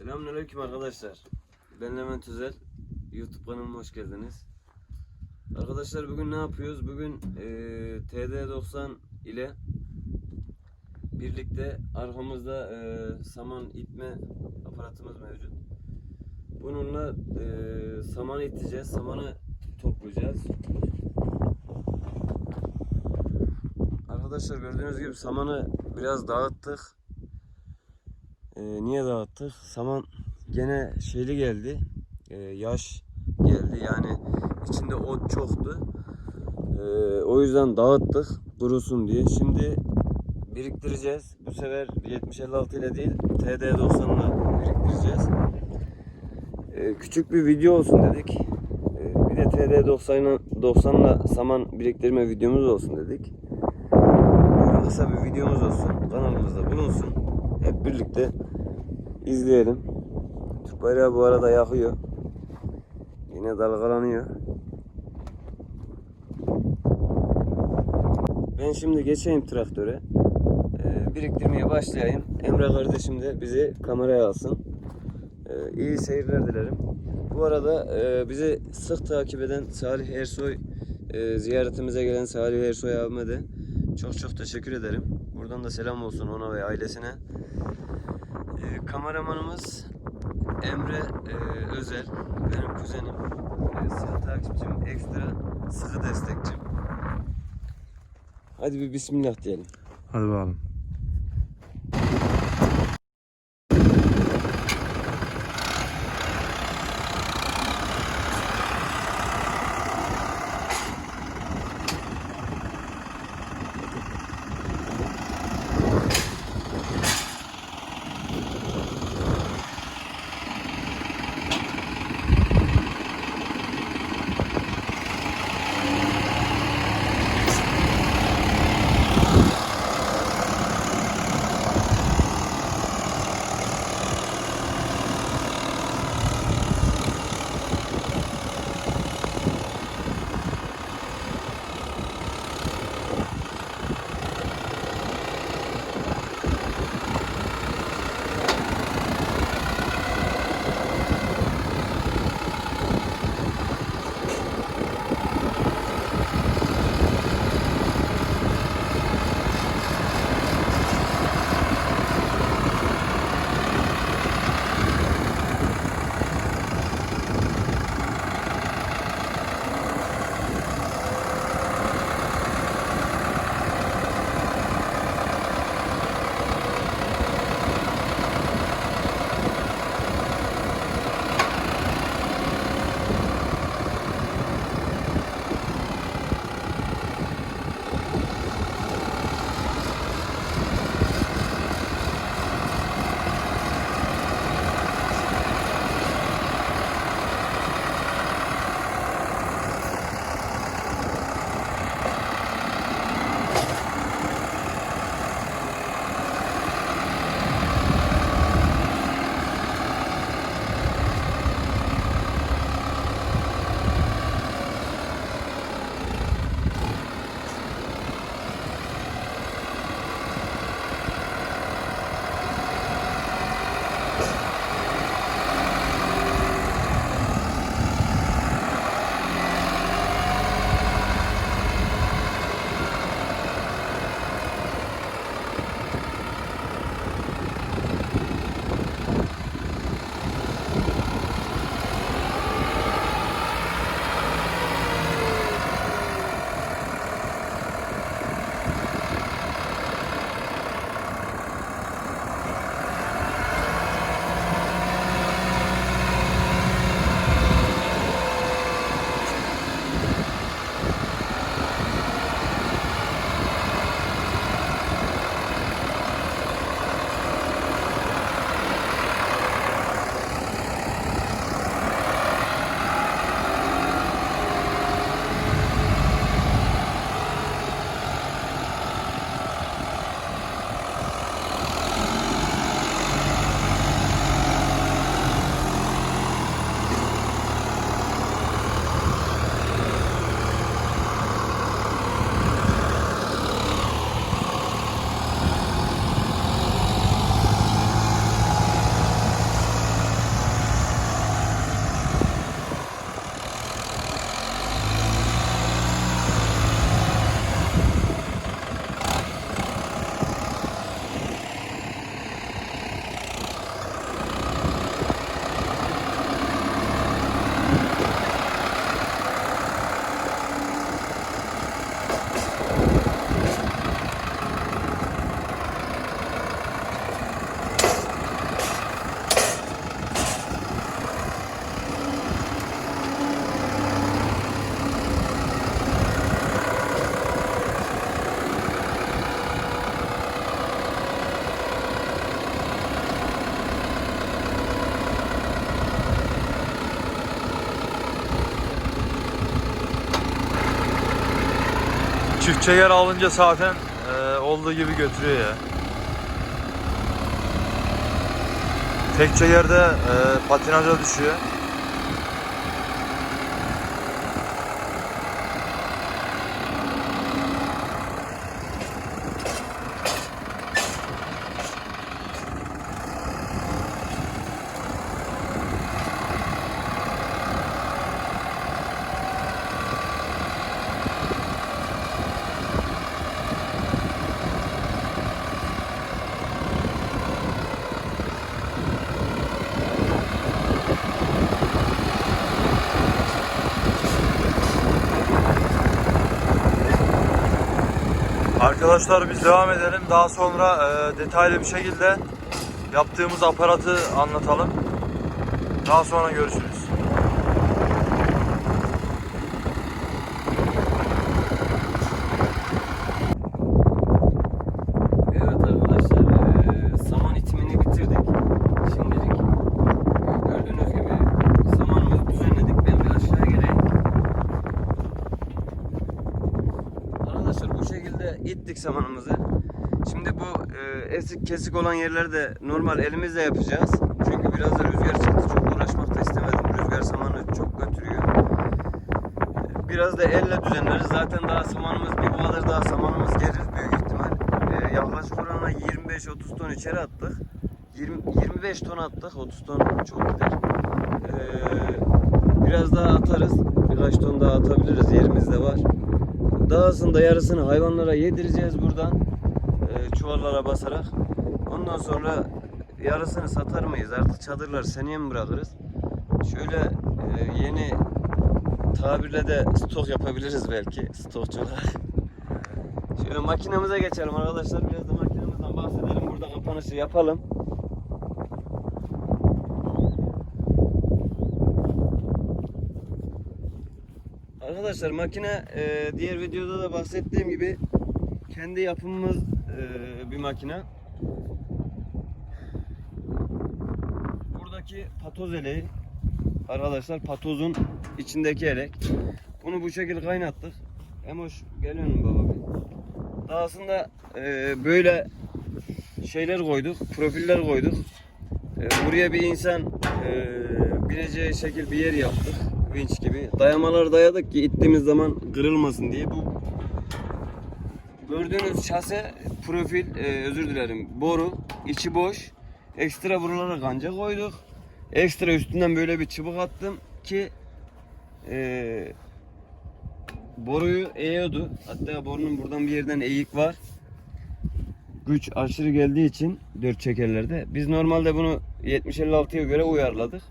Selamünaleyküm arkadaşlar. Ben Levent Özel. YouTube kanalıma hoş geldiniz. Arkadaşlar bugün ne yapıyoruz? Bugün eee, TD90 ile birlikte arkamızda eee, saman itme aparatımız mevcut. Bununla eee samanı iteceğiz. Samanı toplayacağız. Arkadaşlar gördüğünüz gibi samanı biraz dağıttık. Ee, niye dağıttık? Saman gene şeyli geldi. Ee, yaş geldi. Yani içinde ot çoktu. Ee, o yüzden dağıttık kurusun diye. Şimdi biriktireceğiz. Bu sefer 7056 ile değil TD90 ile biriktireceğiz. Ee, küçük bir video olsun dedik. Ee, bir de TD90 90'la saman biriktirme videomuz olsun dedik. Kısa bir videomuz olsun. Kanalımızda bulunsun. Hep birlikte izleyelim. Türk bayrağı bu arada yakıyor. Yine dalgalanıyor. Ben şimdi geçeyim traktöre. Ee, biriktirmeye başlayayım. Emre kardeşim de bizi kameraya alsın. Ee, iyi seyirler dilerim. Bu arada e, bizi sık takip eden Salih Ersoy e, ziyaretimize gelen Salih Ersoy abime de çok çok teşekkür ederim. Buradan da selam olsun ona ve ailesine. Ee, kameramanımız Emre e, Özel, benim kuzenim, e, sıkı takipçim, ekstra sıkı destekçim. Hadi bir bismillah diyelim. Hadi bakalım. Çift çeker alınca zaten e, olduğu gibi götürüyor ya. Tek çekerde e, patinaja düşüyor. Arkadaşlar biz devam edelim. Daha sonra e, detaylı bir şekilde yaptığımız aparatı anlatalım. Daha sonra görüşürüz. Evet arkadaşlar eee, saman itimini bitirdik. Şimdilik gördüğünüz gibi samanımızı düzenledik. Ben bir aşağı geleyim. Arkadaşlar bu ittik samanımızı. Şimdi bu eee, esik kesik olan yerleri de normal elimizle yapacağız. Çünkü biraz da rüzgar çıktı. Çok uğraşmak da istemedim. Rüzgar samanı çok götürüyor. Biraz da elle düzenleriz. Zaten daha samanımız bir bu kadar daha samanımız gelir büyük ihtimal. Ee, yaklaşık orana 25-30 ton içeri attık. 20, 25 ton attık. 30 ton çok gider. Ee, biraz daha atarız. Birkaç ton daha atabiliriz. Yerimizde var. Dahasını da yarısını hayvanlara yedireceğiz buradan. Ee, çuvallara basarak. Ondan sonra yarısını satar mıyız? Artık çadırlar seneye mi bırakırız? Şöyle e, yeni tabirle de stok yapabiliriz belki stokçular. Şöyle makinemize geçelim arkadaşlar. Biraz da makinemizden bahsedelim. Burada kapanışı yapalım. Arkadaşlar makine e, diğer videoda da bahsettiğim gibi kendi yapımımız e, bir makine. Buradaki patoz eleği arkadaşlar patozun içindeki elek. Bunu bu şekilde kaynattık. Emoş geliyor mu baba? bir? Dahasında e, böyle şeyler koyduk, profiller koyduk. E, buraya bir insan e, bineceği şekil bir yer yaptık. Vinç gibi. Dayamaları dayadık ki ittiğimiz zaman kırılmasın diye. Bu gördüğünüz şase profil, e, özür dilerim, boru, içi boş. Ekstra buralara kanca koyduk. Ekstra üstünden böyle bir çubuk attım ki e, boruyu eğiyordu. Hatta borunun buradan bir yerden eğik var. Güç aşırı geldiği için dört çekerlerde. Biz normalde bunu 70-56'ya göre uyarladık.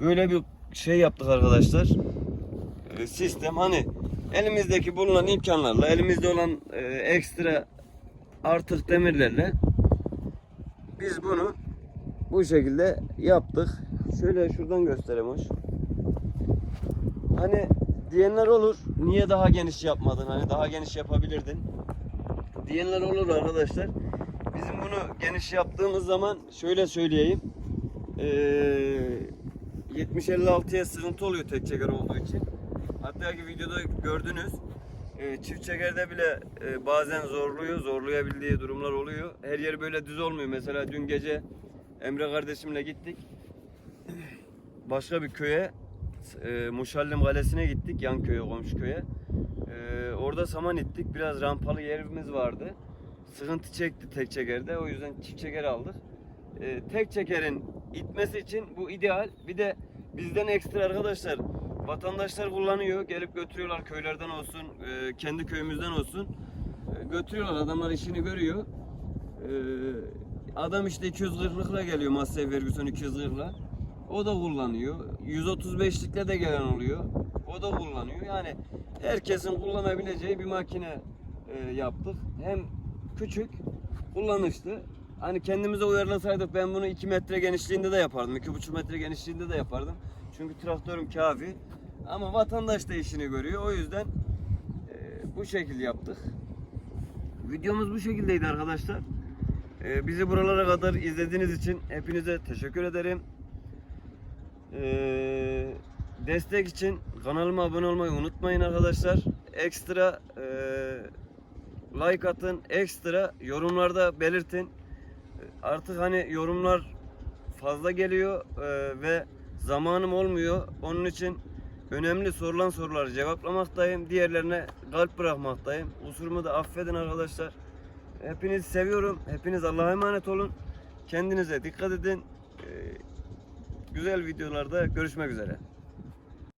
Böyle bir şey yaptık arkadaşlar. E, sistem hani elimizdeki bulunan imkanlarla, elimizde olan e, ekstra artık demirlerle biz bunu bu şekilde yaptık. Şöyle şuradan göstereyim hoş. Hani diyenler olur. Niye daha geniş yapmadın? Hani daha geniş yapabilirdin. Diyenler olur arkadaşlar. Bizim bunu geniş yaptığımız zaman şöyle söyleyeyim. Ee, 70-56'ya sığıntı oluyor tek çeker olduğu için. Hatta ki videoda gördünüz. Ee, çift çekerde bile e, bazen zorluyor, zorlayabildiği durumlar oluyor. Her yer böyle düz olmuyor. Mesela dün gece Emre kardeşimle gittik. Başka bir köye, e, Muşallim Kalesi'ne gittik. Yan köye, komşu köye. E, orada saman ittik. Biraz rampalı yerimiz vardı. Sıkıntı çekti tek çekerde. O yüzden çift çeker aldık. E, tek çekerin itmesi için bu ideal. Bir de bizden ekstra arkadaşlar vatandaşlar kullanıyor. Gelip götürüyorlar köylerden olsun, e, kendi köyümüzden olsun. E, götürüyorlar. Adamlar işini görüyor. E, adam işte 240'lıkla geliyor Massey Ferguson 240'la. O da kullanıyor. 135'likle de gelen oluyor. O da kullanıyor. Yani herkesin kullanabileceği bir makine e, yaptık. Hem küçük, kullanışlı. Hani kendimize uyarlasaydık ben bunu 2 metre genişliğinde de yapardım. 2,5 metre genişliğinde de yapardım. Çünkü traktörüm kafi. Ama vatandaş da işini görüyor. O yüzden e, bu şekil yaptık. Videomuz bu şekildeydi arkadaşlar. E, bizi buralara kadar izlediğiniz için hepinize teşekkür ederim. Ee, destek için kanalıma abone olmayı unutmayın arkadaşlar. Ekstra e, like atın, ekstra yorumlarda belirtin. Artık hani yorumlar fazla geliyor e, ve zamanım olmuyor. Onun için önemli sorulan soruları cevaplamaktayım. Diğerlerine kalp bırakmaktayım. Kusurumu da affedin arkadaşlar. Hepinizi seviyorum. Hepiniz Allah'a emanet olun. Kendinize dikkat edin. E, güzel videolarda görüşmek üzere.